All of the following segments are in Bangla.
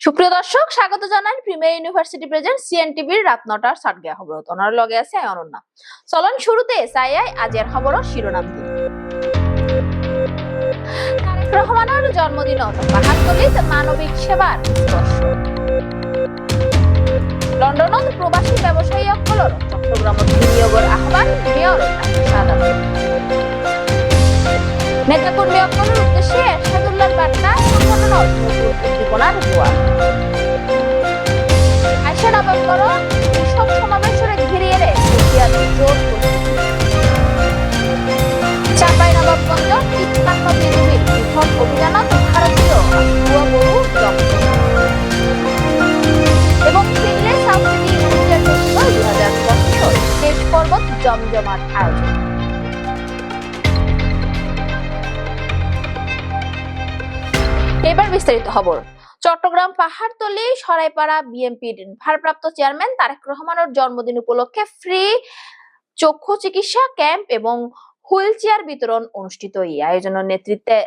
সুপ্রিয় দর্শক, স্বাগত জানাই প্রিমিয়ার ইউনিভার্সিটি প্রেজেন্ট সিএনটিভির রাত নটার সাটগিয়া খবর ওনার লগে আছে অনন্যা। চলন শুরুতে এসআইআই আজিয়ার খবর শিরোনাম তারেক রহমানের জন্মদিন বাহাত্তরিত মানবিক সেবার লন্ডনত প্রবাসী ব্যবসায়ীসকলৰ চট্টগ্রামত বিনিয়োগৰ আহ্বান মেয়ৰ সাদাত অপনের উদ্দেশ্যে এরশাদুল্লাহর বার্তা সংগঠনের নতুন উদ্দীপনার নভেম্বর কৃষক খবর। চট্টগ্রাম পাহাড়তলি, সরাইপাড়া বিএনপির ভারপ্রাপ্ত চেয়ারম্যান তারেক রহমানের জন্মদিন উপলক্ষে ফ্রি চক্ষু চিকিৎসা ক্যাম্প এবং হুইল চেয়ার বিতরণ অনুষ্ঠিত। এই আয়োজনের নেতৃত্বে,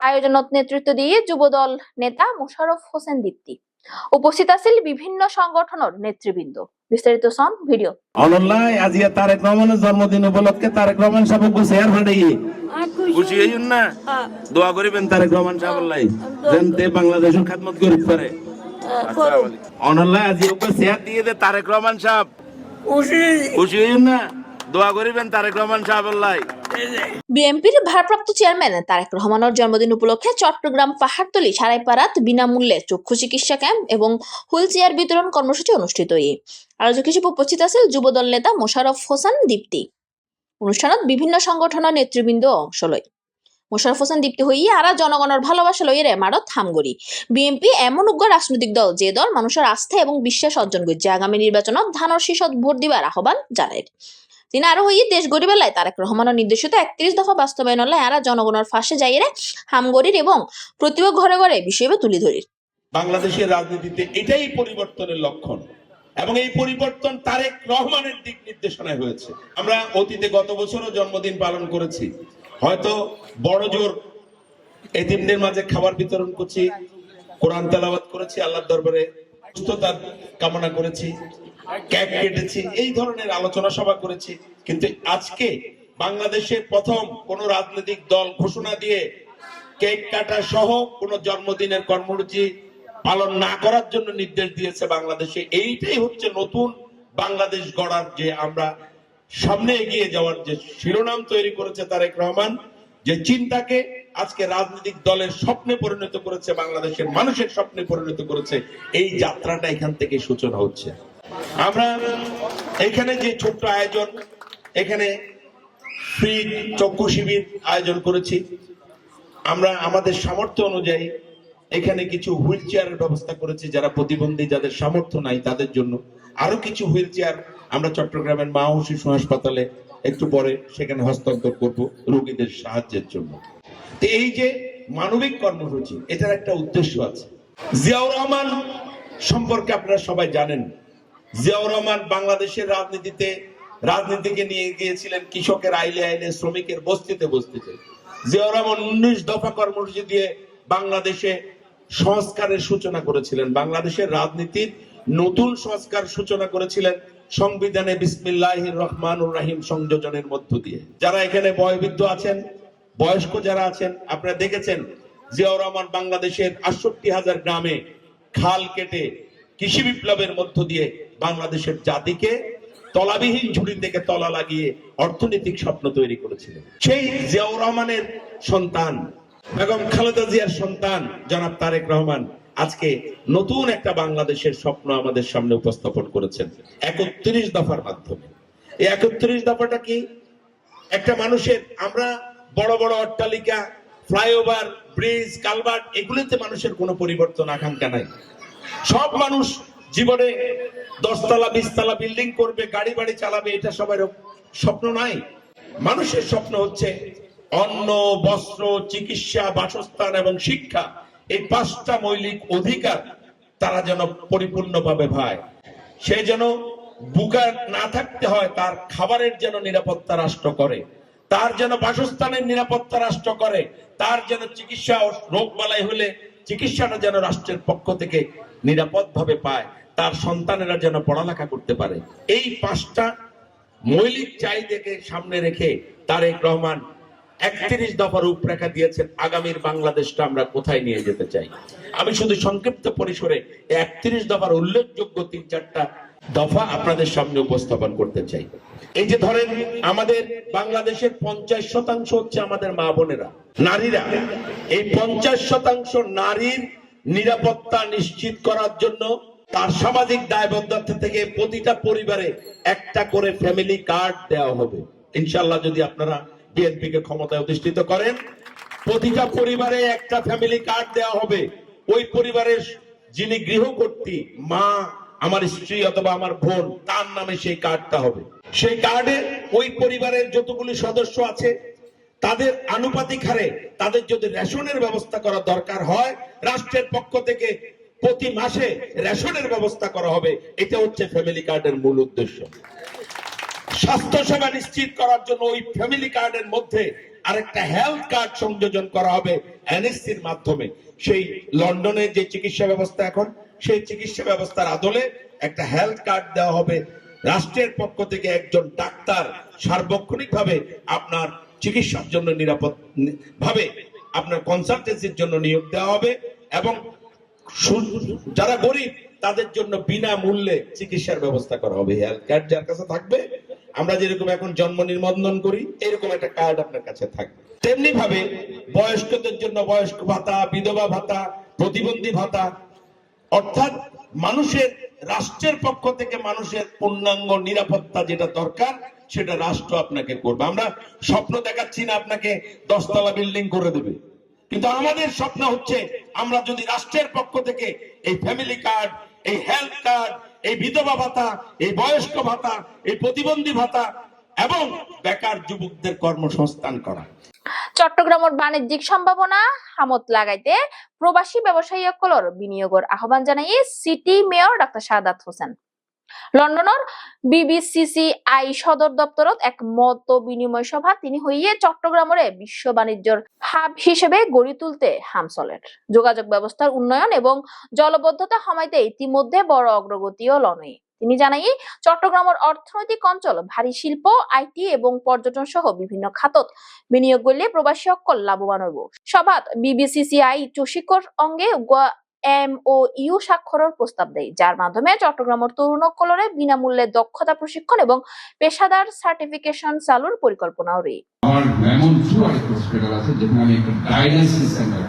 আয়োজনত নেতৃত্ব দিয়ে যুবদল নেতা মোশাররফ হোসেন দীপ্তি। উপস্থিত আছিল বিভিন্ন সংগঠনের নেতৃবৃন্দ। বিস্তারিত সন ভিডিও। অনল্লায় আজিয়া তারেক রহমানের জন্মদিন উপলক্ষে তারেক রহমান সাহেব গুছিয়ার ফাটাই খুশি হইন না দোয়া করিবেন তারেক রহমান সাহেব লাই যেন তে বাংলাদেশের খাদমত করিত পারে অনল্লায় আজি ওকে শেয়ার দিয়ে দে তারেক রহমান সাহেব। খুশি হইন না দোয়া করিবেন তারেক রহমান সাহেব লাই বিএনপির ভারপ্রাপ্ত চেয়ারম্যান তারেক রহমানের জন্মদিন উপলক্ষে চট্টগ্রাম পাহাড়তলি সারাইপাড়াত বিনামূল্যে চক্ষু চিকিৎসা ক্যাম্প এবং হুইল চেয়ার বিতরণ কর্মসূচি অনুষ্ঠিত আয়োজক হিসেবে উপস্থিত আছিল যুবদল নেতা মোশাররফ হোসেন দীপ্তি। অনুষ্ঠানত বিভিন্ন সংগঠনের নেতৃবৃন্দ অংশ লয়। মোশারফ হোসেন দীপ্তি হইয়ে আরা জনগণের ভালোবাসা লইয়ে মারত হামগরি বিএনপি এমন উগ্র রাজনৈতিক দল যে দল মানুষের আস্থা এবং বিশ্বাস অর্জন করছে আগামী নির্বাচনত ধানের শীষত ভোট দিবার আহ্বান জানায়। তিনি আরও হইয়ে দেশ গরিবেলায় তারেক রহমানের নির্দেশিত একত্রিশ দফা বাস্তবায়ন হলে এরা জনগণের ফাঁসে যাইরে হামগরির এবং প্রতিভা ঘরে ঘরে বিষয়ে তুলি ধরি। বাংলাদেশের রাজনীতিতে এটাই পরিবর্তনের লক্ষণ। এবং এই পরিবর্তন তারেক রহমানের দিক নির্দেশনায় হয়েছে। আমরা অতীতে গত বছরও জন্মদিন পালন করেছি। হয়তো বড় জোর এতিমদের মাঝে খাবার বিতরণ করছি, কোরআন তেলাওয়াত করেছি, আল্লাহর দরবারে সুস্থতা কামনা করেছি। কেক কেটেছি, এই ধরনের আলোচনা সভা করেছি। কিন্তু আজকে বাংলাদেশের প্রথম কোন রাজনৈতিক দল ঘোষণা দিয়ে কেক কাটা সহ কোন জন্মদিনের কর্মসূচি পালন না করার জন্য নির্দেশ দিয়েছে বাংলাদেশে। এইটাই হচ্ছে নতুন বাংলাদেশ গড়ার যে আমরা সামনে এগিয়ে যাওয়ার যে শিরোনাম তৈরি করেছে তারেক রহমান, যে চিন্তাকে আজকে রাজনৈতিক দলের স্বপ্নে পরিণত করেছে, বাংলাদেশের মানুষের স্বপ্নে পরিণত করেছে, এই যাত্রাটা এখান থেকে সূচনা হচ্ছে। আমরা এখানে যে ছোট্ট আয়োজন, এখানে ফ্রি চক্ষু শিবির আয়োজন করেছি। আমরা আমাদের সামর্থ্য অনুযায়ী এখানে কিছু হুইল চেয়ারের ব্যবস্থা করেছি, যারা প্রতিবন্ধী, যাদের সামর্থ্য নাই তাদের জন্য। আরও কিছু হুইল চেয়ার আমরা চট্টগ্রামের মা ও শিশু হাসপাতালে একটু পরে সেখানে হস্তান্তর করব রোগীদের সাহায্যের জন্য। এই যে মানবিক কর্মসূচি, এটার একটা উদ্দেশ্য আছে। জিয়াউর রহমান সম্পর্কে আপনারা সবাই জানেন। জিয়াউর রহমান বাংলাদেশের রাজনীতিতে, রাজনীতিকে নিয়ে গিয়েছিলেন কৃষকের আইলে আইলে, শ্রমিকের বস্তিতে বস্তিতে। জিয়াউর রহমান উনিশ দফা কর্মসূচি দিয়ে বাংলাদেশে সংস্কারের সূচনা করেছিলেন। বাংলাদেশের রাজনীতির নতুন সংস্কার সূচনা করেছিলেন সংবিধানে বিসমিল্লাহ রহমানুর রাহিম সংযোজনের মধ্য দিয়ে। যারা এখানে বয়বৃদ্ধ আছেন, বয়স্ক যারা আছেন, আপনারা দেখেছেন জিয়াউর রহমান বাংলাদেশের আটষট্টি হাজার গ্রামে খাল কেটে কৃষি বিপ্লবের মধ্য দিয়ে বাংলাদেশের জাতিকে তলাবিহীন ঝুড়ি থেকে তলা লাগিয়ে অর্থনৈতিক স্বপ্ন তৈরি করেছিলেন সেই জিয়াউর রহমানের সন্তান বেগম খালেদা জিয়ার সন্তান জনাব তারেক রহমান আজকে নতুন একটা বাংলাদেশের স্বপ্ন আমাদের সামনে উপস্থাপন করেছেন একত্রিশ দফার মাধ্যমে। এই একত্রিশ দফাটা কি? একটা মানুষের আমরা বড় বড় অট্টালিকা, ফ্লাইওভার, ব্রিজ, কালভার্ট, এগুলিতে মানুষের কোনো পরিবর্তন আকাঙ্ক্ষা নাই। সব মানুষ জীবনে দশতলা, বিশতলা বিল্ডিং করবে গাড়ি বাড়ি চালাবে, এটা সবার স্বপ্ন নাই। মানুষের স্বপ্ন হচ্ছে অন্ন, বস্ত্র, চিকিৎসা, বাসস্থান এবং শিক্ষা। এই পাঁচটা মৌলিক অধিকার তারা যেন পরিপূর্ণভাবে পায় সে যেন বুকা না থাকতে হয়, তার খাবারের যেন নিরাপত্তা রাষ্ট্র করে। তার যেন বাসস্থানের নিরাপত্তা রাষ্ট্র করে। তার যেন চিকিৎসা রোগ বালাই হলে চিকিৎসাটা যেন রাষ্ট্রের পক্ষ থেকে নিরাপদভাবে পায়, তার সন্তানেরা যেন পড়ালেখা করতে পারে। এই পাঁচটা মৌলিক চাহিদাকে সামনে রেখে তারেক রহমান একত্রিশ দফার রূপরেখা দিয়েছেন, আগামীর বাংলাদেশটা আমরা কোথায় নিয়ে যেতে চাই। আমি শুধু সংক্ষিপ্ত পরিসরে একত্রিশ দফার উল্লেখযোগ্য তিন চারটা দফা আপনাদের সামনে উপস্থাপন করতে চাই। এই যে ধরেন, আমাদের বাংলাদেশের পঞ্চাশ শতাংশ হচ্ছে আমাদের মা বোনেরা, নারীরা। এই পঞ্চাশ শতাংশ নারীর নিরাপত্তা নিশ্চিত করার জন্য তার সামাজিক দায়বদ্ধতা থেকে প্রতিটা পরিবারে একটা করে ফ্যামিলি কার্ড দেওয়া হবে। ইনশাল্লাহ যদি আপনারা বিএনপি কে ক্ষমতায় অধিষ্ঠিত করেন, প্রতিটা পরিবারে একটা ফ্যামিলি কার্ড দেওয়া হবে। ওই পরিবারের যিনি গৃহকর্ত্রী, মা, আমার স্ত্রী অথবা আমার বোন, তার নামে সেই কার্ডটা হবে। সেই কার্ডে ওই পরিবারের যতগুলি সদস্য আছে তাদের আনুপাতিক হারে তাদের যদি রেশনের ব্যবস্থা করা দরকার হয়, রাষ্ট্রের পক্ষ থেকে প্রতি মাসে রেশনের ব্যবস্থা করা হবে। এটা হচ্ছে ফ্যামিলি কার্ডের মূল উদ্দেশ্য। স্বাস্থ্য সেবা নিশ্চিত করার জন্য ওই ফ্যামিলি কার্ডের মধ্যে আরেকটা হেলথ কার্ড সংযোজন করা হবে এনএসসির মাধ্যমে। সেই লন্ডনের যে চিকিৎসা ব্যবস্থা এখন, সেই চিকিৎসা ব্যবস্থার আদলে একটা হেলথ কার্ড দেওয়া হবে। রাষ্ট্রের পক্ষ থেকে একজন ডাক্তার সার্বক্ষণিক ভাবে আপনার চিকিৎসার জন্য নিরাপদ ভাবে আপনার কনসালটেন্সির জন্য নিয়োগ দেওয়া হবে এবং যারা গরিব, তাদের জন্য বিনামূল্যে চিকিৎসার ব্যবস্থা করা হবে। হেলথ কার্ড যার কাছে থাকবে, আমরা যেরকম এখন জন্ম নিবন্ধন করি, এরকম একটা কার্ড আপনার কাছে থাকবে। তেমনি ভাবে বয়স্কদের জন্য বয়স্ক ভাতা, বিধবা ভাতা, প্রতিবন্ধী ভাতা, অর্থাৎ মানুষের, রাষ্ট্রের পক্ষ থেকে মানুষের পূর্ণাঙ্গ নিরাপত্তা যেটা দরকার সেটা রাষ্ট্র আপনাকে করবে। আমরা স্বপ্ন দেখাচ্ছি না আপনাকে দশতলা বিল্ডিং করে দেবে। কিন্তু আমাদের স্বপ্ন হচ্ছে আমরা যদি রাষ্ট্রের পক্ষ থেকে এই ফ্যামিলি কার্ড এই হেলথ কার্ড এই বিধবা ভাতা, এই বয়স্ক ভাতা, এই প্রতিবন্ধী ভাতা এবং বেকার যুবকদের কর্মসংস্থান করা। চট্টগ্রামের বাণিজ্যিক সম্ভাবনা হামত লাগাইতে প্রবাসী ব্যবসায়ী সকলের বিনিয়োগের আহ্বান জানাই city mayor doctor Sadat Hossain. লন্ডনের বিবিসিসিআই সদর দপ্তরত এক মত বিনিময় সভা তিনি হইয়ে চট্টগ্রামরে বিশ্ব বাণিজ্যর হাব হিসেবে গড়ি তুলতে হামসলের। যোগাযোগ ব্যবস্থার উন্নয়ন এবং জলবদ্ধতা হমাইতে ইতিমধ্যে বড় অগ্রগতিও লনই তিনি জানাই, চট্টগ্রামের অর্থনৈতিক অঞ্চল, ভারী শিল্প, আইটি এবং পর্যটন সহ বিভিন্ন খাতত বিনিয়োগ করলে প্রবাসী অকল লাভবান হইব। সভাত বিবিসিসিআই চসিকর অঙ্গে এম ও ইউ স্বাক্ষরের প্রস্তাব দেয় যার মাধ্যমে চট্টগ্রামের তরুণ অকলরে বিনামূল্যে দক্ষতা প্রশিক্ষণ এবং পেশাদার সার্টিফিকেশন চালুর পরিকল্পনাও রয়ে আমার এমন হসপিটাল আছে যেখানে আমি একটা ডায়ালিসিস সেন্টার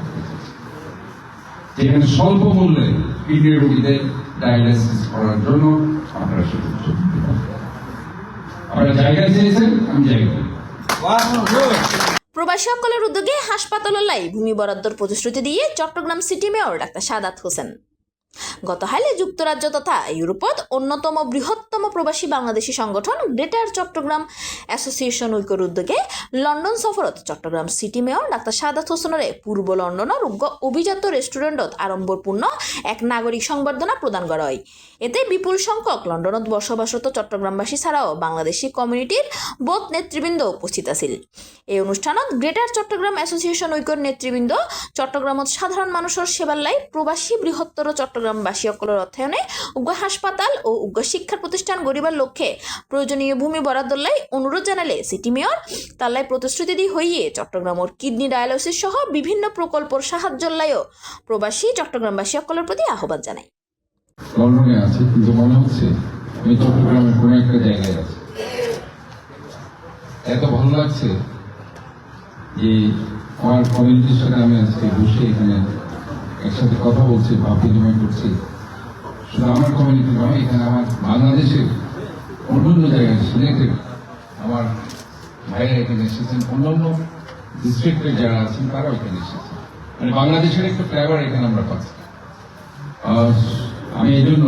যেখানে স্বল্প মূল্যে কিডনি রোগীদের ডায়ালিসিস করার জন্য আপনারা সুযোগ আপনারা জায়গা চেয়েছেন আমি জায়গা। প্রবাসী সকলের উদ্যোগে হাসপাতাল লাই ভূমি বরাদ্দর প্রতিশ্রুতি দিয়ে Chattogram city mayor doctor Sadat Hossain. গত হাইলে যুক্তরাজ্য তথা ইউরোপত অন্যতম বৃহত্তম প্রবাসী বাংলাদেশী সংগঠন গ্রেটার চট্টগ্রাম অ্যাসোসিয়েশন ঐক্যর উদ্যোগে London সফরত Chattogram city mayor doctor Sadat হোসেনরে পূর্ব লন্ডনের উগ্র অভিজাত রেস্টুরেন্টত আড়ম্বরপূর্ণ এক নাগরিক সংবর্ধনা প্রদান করা হয়। এতে বিপুল সংখ্যক লন্ডনত বসবাসরত চট্টগ্রামবাসী ছাড়াও বাংলাদেশি কমিউনিটির বোধ নেতৃবৃন্দ উপস্থিত আছিল। এই অনুষ্ঠানত গ্রেটার চট্টগ্রাম অ্যাসোসিয়েশন ঐক্যর নেতৃবৃন্দ চট্টগ্রামত সাধারণ মানুষের সেবার লাই প্রবাসী বৃহত্তর চট্টগ্রামবাসী অকলের অর্থায়নে উগ্র হাসপাতাল ও উগ্র শিক্ষা প্রতিষ্ঠান গড়িবার লক্ষ্যে প্রয়োজনীয় ভূমি বরাদ্দর লাই অনুরোধ জানালে সিটি মেয়র তার লাই প্রতিশ্রুতি দি হইয়ে চট্টগ্রামের কিডনি ডায়ালিসিস সহ বিভিন্ন প্রকল্পর সাহায্য লাইও প্রবাসী চট্টগ্রামবাসী অকলের প্রতি আহ্বান জানায়। আমি চট্টগ্রামের একটা জায়গায় আছি। এত ভালো লাগছে যে আমার কমিউনিটির সাথে আমি আজকে বসে এখানে একসাথে কথা বলছি, ভাব বিনিময় করছি। শুধু আমার কমিউনিটি নয়, এখানে আমার বাংলাদেশের অন্যান্য জায়গায় সিলেটের আমার ভাইয়েরা এখানে এসেছেন, অন্যান্য ডিস্ট্রিক্টের যারা আছেন, তারাও এখানে এসেছেন। মানে বাংলাদেশের একটা ফ্লেভার এখানে আমরা পাচ্ছি। আমি এই জন্য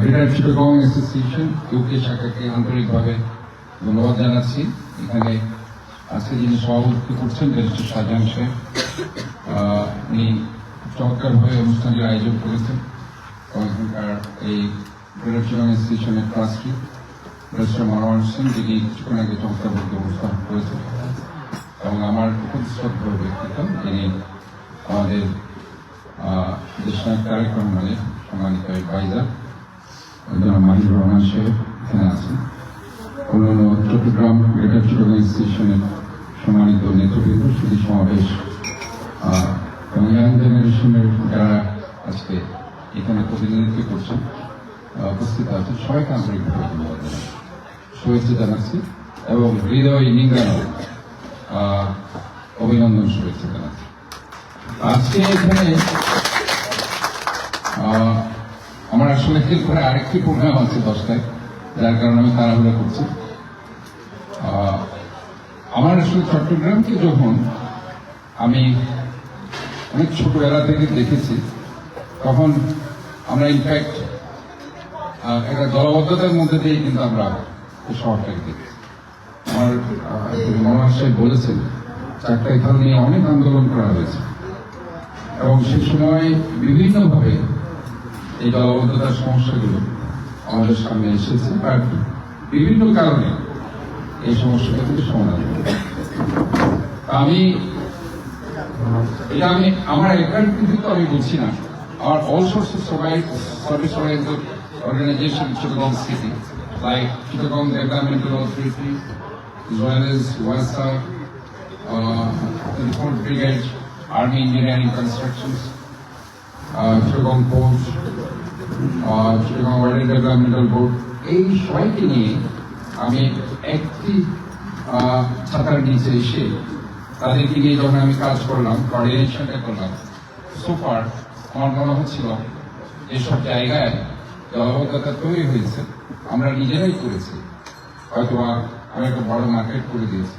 গ্রেটার চিটাগং অ্যাসোসিয়েশন ইউকে শাখাকে আন্তরিকভাবে ধন্যবাদ জানাচ্ছি। এখানে আজকে যিনি সভাপতি করছেন ব্যারিস্টার শাহজাহান সাহেব উনি চমৎকারভাবে অনুষ্ঠানটির আয়োজন করেছেন। এবং এখানকার এই গ্রেটার চিটাগং অ্যাসোসিয়েশনের ট্রাস্টি ব্যারিস্টার মনোয়ার সিং, যিনি কিছুক্ষণ আগে চমৎকারভাবে অনুষ্ঠান করেছেন। এবং আমার খুব শ্রদ্ধেয় ব্যক্তিত্ব, যিনি আমাদের দেশনায়ক তারেক রহমানের সম্মানিত অ্যাডভাইজার জনাব মাহিদুর রহমান সাহেব, এখানে আছেন। অন্যান্য চট্টগ্রাম গ্রেটার চট্টগ্রাম স্টেশনের সম্মানিত নেতৃবৃন্দ সুদী সমাবেশ এবং ইয়াং জেনারেশনের যারা আজকে এখানে প্রতিনিধিত্ব করছেন উপস্থিত আছেন সবাইকে আন্তরিকভাবে ধন্যবাদ জানাই শুভেচ্ছা জানাচ্ছি এবং হৃদয় আহ, অভিনন্দন শুভেচ্ছা জানাচ্ছি। আজকে এখানে আমার আসলে এরপরে আরেকটি প্রোগ্রাম আছে দশটায় যার কারণে আমি তাড়াহুড়া করছি। আমার আসলে চট্টগ্রামকে যখন আমি অনেক ছোটবেলা থেকে দেখেছি, তখন আমরা ইনফ্যাক্ট একটা দলবদ্ধতার মধ্যে দিয়ে কিন্তু আমরা শহরটাকে দেখি আমার সাহেব বলেছেন, চারটা এখান নিয়ে অনেক আন্দোলন করা হয়েছে এবং সে সময় বিভিন্নভাবে এই দলবদ্ধতার সমস্যাগুলো আমাদের সামনে এসেছে বাট বিভিন্ন কারণে এই সমস্যাটা কিন্তু সমাধান। আমি এটা আমি আমার একার কিন্তু তো আমি বলছি না আমার all source of service oriented organization Chittagong city like Chittagong developmental authority uh, Fourth Brigade, Army Engineering Constructions, uh, Chittagong Port, uh, Chittagong Wildlife Developmental Board, এই সবাইকে নিয়ে আমি একটি ছাতার নিচে এসে তাদেরকে নিয়ে যখন আমি কাজ করলাম কোঅর্ডিনেশনটা করলাম সুপার আমার মনে হচ্ছিল এসব জায়গায় জলবদ্ধতা তৈরি হয়েছে, আমরা নিজেরাই করেছি। হয়তো আমি একটা বড় মার্কেট করে দিয়েছি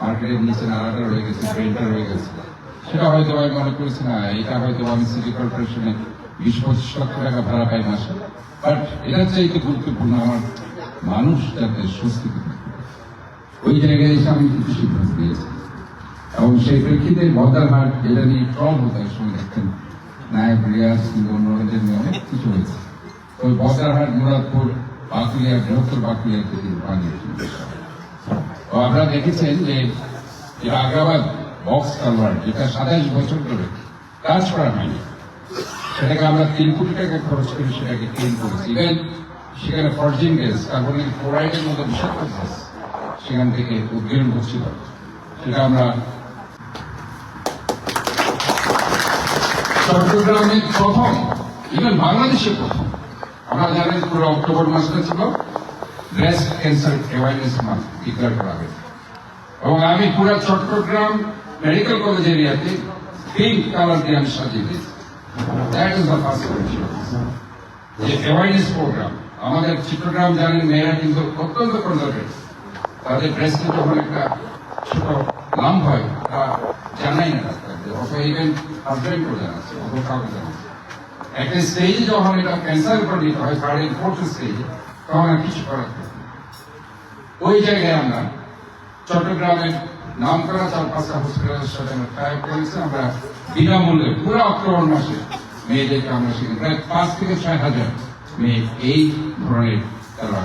মার্কেটের নিচে নালাটা রয়ে গেছে ট্রেনটা রয়ে গেছে। সেটা হয়তো আমি মনে করেছি না, এটা হয়তো আমি সিটি কর্পোরেশনে বিশ পঁচিশ লক্ষ টাকা ভাড়া পাই মাসে। বাট এটার চাইতে গুরুত্বপূর্ণ আমার মানুষ যাতে স্বস্তি ওই জায়গায় এসে আমি কিছু সিদ্ধান্ত নিয়েছি। এবং সেই প্রেক্ষিতে বদারহাট যেটা নিয়ে ট্রল হতো এক সময় দেখতেন। নায়ক রিয়াজ কিংবা অন্যদের নিয়ে অনেক কিছু হয়েছে। ওই বদারহাট মুরাদপুর বাকুলিয়া বৃহত্তর বাকুলিয়া থেকে বানিয়েছিল আপনারা দেখেছেন যে আগ্রাবাদ বক্স কালভার যেটা সাতাইশ বছর ধরে কাজ করা হয়নি, সেটাকে আমরা তিন কোটি টাকা খরচ করে সেটাকে ক্লিন করেছি। ইভেন সেখানে ফরজিন গ্যাস কার্বনিক ক্লোরাইডের মতো বিষাক্ত গ্যাস সেখান থেকে উদ্গীরণ হচ্ছিল সেটা আমরা চট্টগ্রামে প্রথম ইভেন বাংলাদেশে প্রথম। আমরা জানেন পুরো অক্টোবর মাসটা ছিল breast cancer awareness month declare করা হয়েছে। এবং আমি পুরো চট্টগ্রাম মেডিকেল কলেজ এরিয়াতে পিঙ্ক কালার দিয়ে আমি সাজিয়ে দিয়েছি দ্যাট ইজ দ্য ফার্স্ট যে অ্যাওয়ারনেস প্রোগ্রাম আমাদের চিত্রগ্রাম জানেন মেয়েরা কিন্তু অত্যন্ত কনজারভেটিভ তাদের ব্রেস্টে যখন একটা ছোট লাম্প হয় তা জানাই না ডাক্তারদের অত ইভেন জানাচ্ছে একটা স্টেজে যখন এটা ক্যান্সার হয় ফোর্থ স্টেজে তখন কিছু করার ওই জায়গায় আমরা চট্টগ্রামের নাম করা হসপিটালের সাথে আমরা করেছি। আমরা বিনামূল্যে পুরো অক্টোবর মাসে মেয়েদেরকে আমরা সেখানে প্রায় পাঁচ থেকে ছয় হাজার মেয়ে এই ধরনের তারা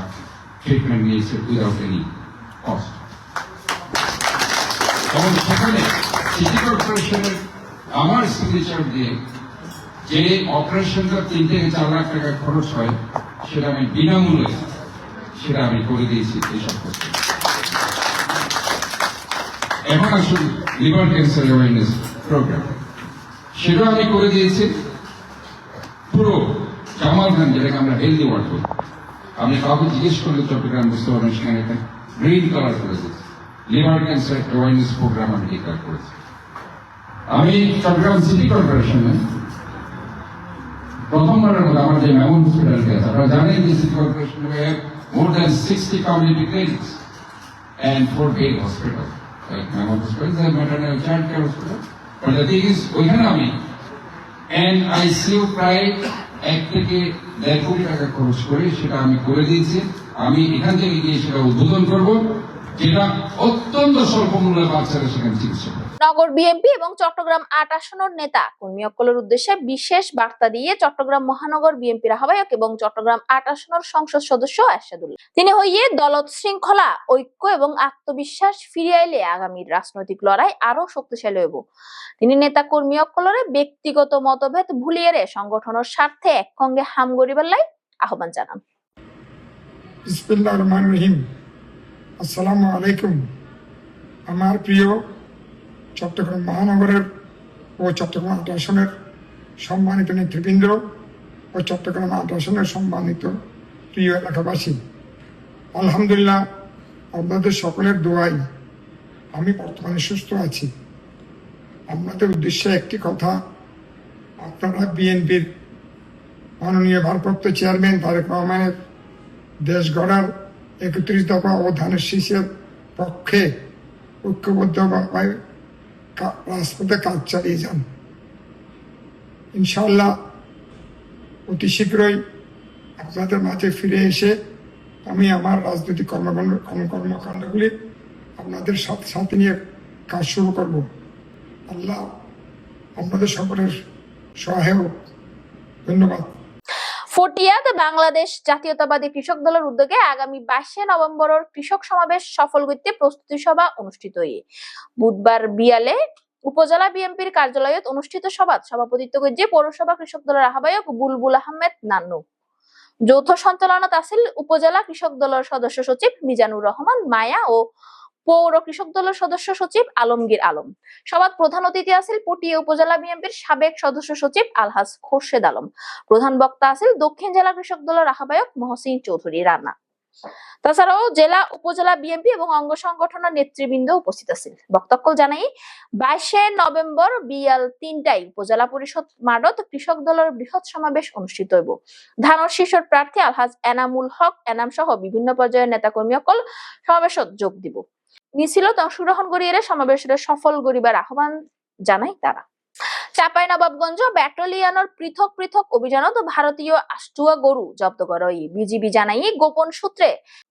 ট্রিটমেন্ট নিয়েছে উইদাউট এনি কস্ট এবং সেখানে সিটি কর্পোরেশনের আমার সিগনেচার দিয়ে যে অপারেশনটা তিন থেকে চার লাখ টাকা খরচ হয়, সেটা আমি বিনামূল্যে, সেটা আমি করে দিয়েছি ক্ষেত্রে এখন আসুন লিভার ক্যান্সার অ্যাওয়ারনেস প্রোগ্রাম সেটা আমি করে দিয়েছি। পুরো জামালগঞ্জ যেটাকে আমরা হেলদি ওয়ার্ড বলি। আপনি কাউকে জিজ্ঞেস করলে চট্টগ্রাম বুঝতে পারবেন সেখানে একটা গ্রিন কালার করে দিয়েছি। লিভার ক্যান্সার অ্যাওয়ারনেস প্রোগ্রাম আমি ডিক্লেয়ার করেছি। আমি চট্টগ্রাম সিটি কর্পোরেশনে প্রথমবারের মতো আমার যে মেমন হসপিটালটি আছে আপনারা জানেন যে city corporation more than sixty community clinics and four big hospital. But the thing is, ওইখানে আমি এনআইসিউ প্রায় এক থেকে দেড় কোটি টাকা খরচ করে সেটা আমি করে দিয়েছি আমি এখান থেকে গিয়ে সেটা উদ্বোধন করব যেটা অত্যন্ত স্বল্প মূল্যে বাচ্চারা সেখানে চিকিৎসা নগর বিএনপি এবং চট্টগ্রাম আট আসনের নেতা। কর্মী অকলের উদ্দেশ্যে বিশেষ বার্তা দিয়ে চট্টগ্রাম মহানগর বিএনপির আহ্বায়ক এবং চট্টগ্রাম আট আসনের সংসদ সদস্য এরশাদুল্লাহ তিনি হইয়ে দলত শৃঙ্খলা, ঐক্য এবং আত্মবিশ্বাস ফিরিয়ে আইলে আগামীর রাজনৈতিক লড়াই আরও শক্তিশালী হইব। তিনি নেতা কর্মী অকলরে ব্যক্তিগত মতভেদ ভুলিয়ে রে সংগঠনের স্বার্থে একসঙ্গে হাম গরিবার লাই আহ্বান জানান। আসসালামু আলাইকুম। আমার প্রিয় চট্টগ্রাম মহানগরের ও চট্টগ্রাম আসনের সম্মানিত নেতৃবৃন্দ ও চট্টগ্রাম আট আসনের সম্মানিত প্রিয় এলাকাবাসী। আলহামদুলিল্লাহ, আপনাদের সকলের দোয়াই আমি বর্তমানে সুস্থ আছি। আপনাদের উদ্দেশ্যে একটি কথা, আপনারা বিএনপির মাননীয় ভারপ্রাপ্ত চেয়ারম্যান তারেক রহমানের দেশ গড়ার একত্রিশ দফা অবধানের শীর্ষের পক্ষে ঐক্যবদ্ধভাবে কা- রাজপথে কাজ চালিয়ে যান। ইনশাল্লাহ অতি শীঘ্রই আপনাদের মাঝে ফিরে এসে আমি আমার রাজনৈতিক কর্মকাণ্ড কর্ম- কর্মকাণ্ডগুলি আপনাদের সাথে সাথে নিয়ে কাজ শুরু করব। আল্লাহ আপনাদের সকলের সহায় হোক। ধন্যবাদ। ফটিয়াতে বাংলাদেশ জাতীয়তাবাদী কৃষক দলের উদ্যোগে আগামী বাইশে নভেম্বরের কৃষক সমাবেশ সফল করতে প্রস্তুতি সভা অনুষ্ঠিত হয়ে বুধবার বিয়ালে উপজেলা বিএনপির কার্যালয়ত অনুষ্ঠিত সভাত সভাপতিত্ব করছে পৌরসভা কৃষক দলের আহ্বায়ক বুলবুল আহমেদ নান্নু। যৌথ সঞ্চালনাত আছিল উপজেলা কৃষক দলের সদস্য সচিব মিজানুর রহমান মায়া ও পৌর কৃষক দলের সদস্য সচিব আলমগীর আলম। সভাত প্রধান অতিথি আছিল পটিয়া উপজেলা বিএনপির সাবেক সদস্য সচিব আলহাজ খোরশেদ আলম। প্রধান বক্তা আছিল দক্ষিণ জেলা কৃষক দলের আহ্বায়ক মহসিন চৌধুরী রানা। তাছাড়াও জেলা উপজেলা বিএনপি এবং অঙ্গ সংগঠনের নেতৃবৃন্দ উপস্থিত আছিল বক্তব্য জানাই, বাইশে নভেম্বর বিয়াল তিনটায় উপজেলা পরিষদ মাঠত কৃষক দলের বৃহৎ সমাবেশ অনুষ্ঠিত হইব। ধানের শীর্ষর প্রার্থী আলহাজ এনামুল হক এনাম সহ বিভিন্ন পর্যায়ের নেতাকর্মী সকল সমাবেশত যোগ দিব। মিছিলত অংশগ্রহণ করি করিয়ে সমাবেশের সফল করিবার আহ্বান জানাই তারা। চাপাই নবাবগঞ্জ ব্যাটালিয়নের পৃথক পৃথক অভিযানত ভারতীয় আষ্টুয়া গরু জব্দ করে। বিজিবি জানাই গোপন সূত্রে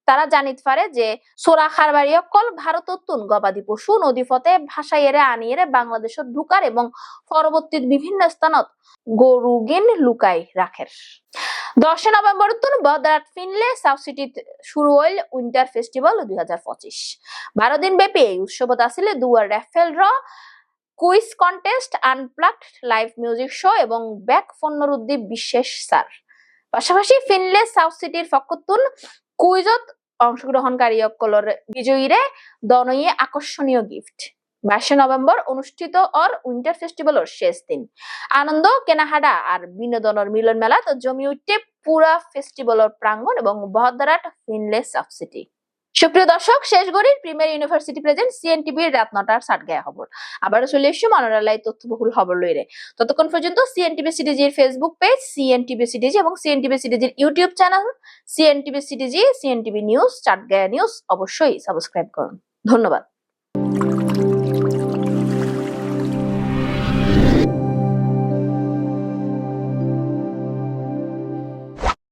তারা জানিত পারে যে, সোরা খারবারি অকল ভারতত্তুন গবাদি পশু নদীপথে ভাসাইয়েরে আনিয়েরে বাংলাদেশত ঢুকার এবং পরবর্তী বিভিন্ন স্থানত গরু গিন লুকাই রাখের। দশে নভেম্বর তুন বদরাত ফিনলে সাউথ সিটিত শুরু হইল উইন্টার ফেস্টিভ্যাল দুই হাজার পঁচিশ। বারো দিন ব্যাপী এই উৎসবত আসলে দুয়ার রেফেল র, quiz contest, unplugged live music show এবং ব্যাক ফন্নরুদ্দীপ বিশেষ স্যার। পাশাপাশি ফিনলে সাউথ সিটির ফকতুন কুইজত অংশগ্রহণকারী অকলর বিজয়ীরে দনইয়ে আকর্ষণীয় গিফট। বাইশে নভেম্বর অনুষ্ঠিত অর উইন্টার ফেস্টিভ্যালের শেষ দিন। আনন্দ কেনাহাডা আর বিনোদনের মিলন মেলা তো জমি উঠতে পুরা ফেস্টিভ্যালের প্রাঙ্গণ এবং বহদ্দারাট ফিনলে সিটি। সুপ্রিয় দর্শক শেষ গড়ির প্রিমিয়ার ইউনিভার্সিটি প্রেজেন্ট সিএনটিভির রাত নটার সাট গায়ে খবর। আবারও চলে এসছো মনোরালাই তথ্যবহুল খবর লইরে। ততক্ষণ পর্যন্ত সিএনটিভি সিটিজির ফেসবুক পেজ, সিএনটিভি সিটিজি এবং CNTV সিটিজির YouTube channel, CNTV CTG, CNTV news Chatgaiya news অবশ্যই সাবস্ক্রাইব করুন। ধন্যবাদ।